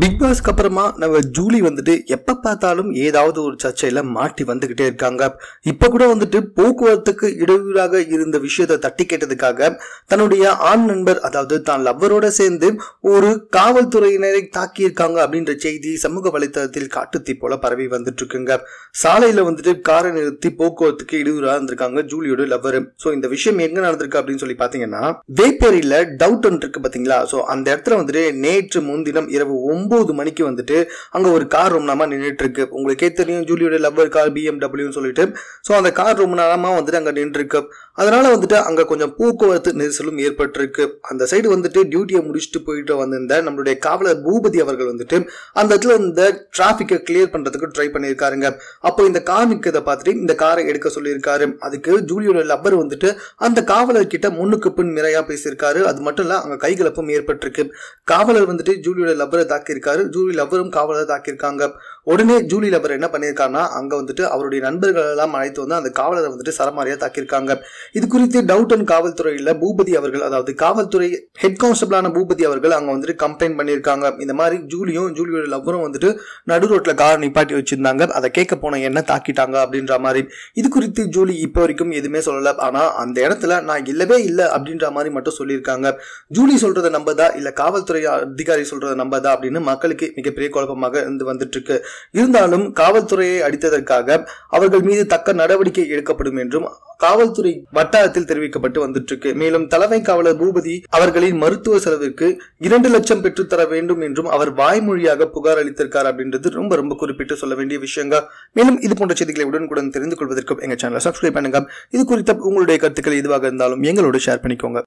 Big பாஸ்க்கு அப்புறமா நம்ம ஜூலி வந்துட்டு எப்போ பார்த்தாலும் ஏதாவது ஒரு சர்ச்சையில் மாட்டி வந்துக்கிட்டே இருக்காங்க. இப்போ கூட வந்துட்டு போக்குவரத்துக்கு இடையூறாக இருந்த விஷயத்தை தட்டி கேட்டதுக்காக தன்னுடைய ஆண் நண்பர் அதாவது தான் லவ்வரோட சேர்ந்து ஒரு காவல்துறையினரை தாக்கியிருக்காங்க அப்படின்ற செய்தி சமூக வலைத்தளத்தில் காட்டுத்தி போல பரவி வந்துட்டு இருக்குங்க சாலையில் வந்துட்டு காரை நிறுத்தி போக்குவரத்துக்கு இடையூறா இருந்திருக்காங்க ஜூலியோட லவ்வர். ஸோ இந்த விஷயம் எங்கே நடந்திருக்கு அப்படின்னு சொல்லி பார்த்தீங்கன்னா வேப்பேரியில் டவுட் இருக்கு பார்த்தீங்களா? ஸோ அந்த இடத்துல வந்துட்டு நேற்று முன்தினம் இரவு ஒன்பது ஒம்பது மணிக்கு வந்துட்டு அங்கே ஒரு கார் ரொம்ப நேரமா நின்றுட்டு உங்களுக்கே தெரியும் ஜூலியோட லவ்வர் கார் பிஎம்டபிள்யூன்னு சொல்லிட்டு. ஸோ அந்த கார் ரொம்ப நேரமா வந்துட்டு அங்கே நின்றுருக்கு அதனால வந்துட்டு அங்கே கொஞ்சம் போக்குவரத்து நெரிசலும் ஏற்பட்டிருக்கு. அந்த சைடு வந்துட்டு டியூட்டியை முடிச்சுட்டு போயிட்டு வந்திருந்த நம்மளுடைய காவலர் பூபதி அவர்கள் வந்துட்டு அந்த இடத்துல இந்த டிராஃபிக்கை கிளியர் பண்ணுறதுக்கு ட்ரை பண்ணியிருக்காருங்க. அப்போ இந்த கார் நிற்கிறத பார்த்துட்டு இந்த காரை எடுக்க சொல்லியிருக்காரு. அதுக்கு ஜூலியோட லப்பர் வந்துட்டு அந்த காவலர் கிட்ட முன்னுக்கு பின் நிறையா பேசியிருக்காரு. அது மட்டும் இல்லை அங்கே கைகலப்பும் ஏற்பட்டிருக்கு. காவலர் வந்துட்டு ஜூலியோட தாக்கி தாக்கியிருக்காரு. ஜூலி லவ்வரும் காவலரை தாக்கியிருக்காங்க. உடனே ஜூலி லவர் என்ன பண்ணியிருக்காருன்னா அங்கே வந்துட்டு அவருடைய நண்பர்கள் எல்லாம் அழைத்து வந்து அந்த காவலரை வந்துட்டு சரமாரியாக தாக்கியிருக்காங்க. இது குறித்து டவுட்டன் காவல்துறையில் பூபதி அவர்கள் அதாவது காவல்துறை ஹெட் கான்ஸ்டபிளான பூபதி அவர்கள் அங்கே வந்துட்டு கம்ப்ளைண்ட் பண்ணியிருக்காங்க. இந்த மாதிரி ஜூலியும் ஜூலியோட லவ்வரும் வந்துட்டு நடு ரோட்டில் கார் நிப்பாட்டி வச்சிருந்தாங்க. அதை கேட்க போன என்ன தாக்கிட்டாங்க அப்படின்ற மாதிரி. இது குறித்து ஜூலி இப்போ வரைக்கும் எதுவுமே சொல்லலை. ஆனால் அந்த இடத்துல நான் இல்லவே இல்லை அப்படின்ற மாதிரி மட்டும் சொல்லியிருக்காங்க. ஜூலி சொல்றதை நம்பதா? இல்லை காவல்துறை அதிகாரி சொல்றதை நம்பதா அப்படின்னு மக்களுக்கு மிகப்பெரிய குழப்பமாக இருந்து வந்துட்டு இருக்கு இருந்தாலும் காவல்துறையை அடித்ததற்காக அவர்கள் மீது தக்க நடவடிக்கை எடுக்கப்படும் என்றும் காவல்துறை வட்டாரத்தில் தெரிவிக்கப்பட்டு வந்துட்டு இருக்கு மேலும் தலைமை காவலர் பூபதி அவர்களின் மருத்துவ செலவிற்கு இரண்டு லட்சம் பெற்றுத்தர வேண்டும் என்றும் அவர் வாய்மொழியாக புகார் அளித்திருக்கார் அப்படின்றது ரொம்ப ரொம்ப குறிப்பிட்டு சொல்ல வேண்டிய விஷயங்க. மேலும் இது போன்ற செய்திகளை உடனுக்குடன் தெரிந்து கொள்வதற்கும் எங்க சேனலை சப்ஸ்கிரைப் பண்ணுங்க. இது குறித்த உங்களுடைய கருத்துக்கள் எதுவாக இருந்தாலும் எங்களோட ஷேர் பண்ணிக்கோங்க.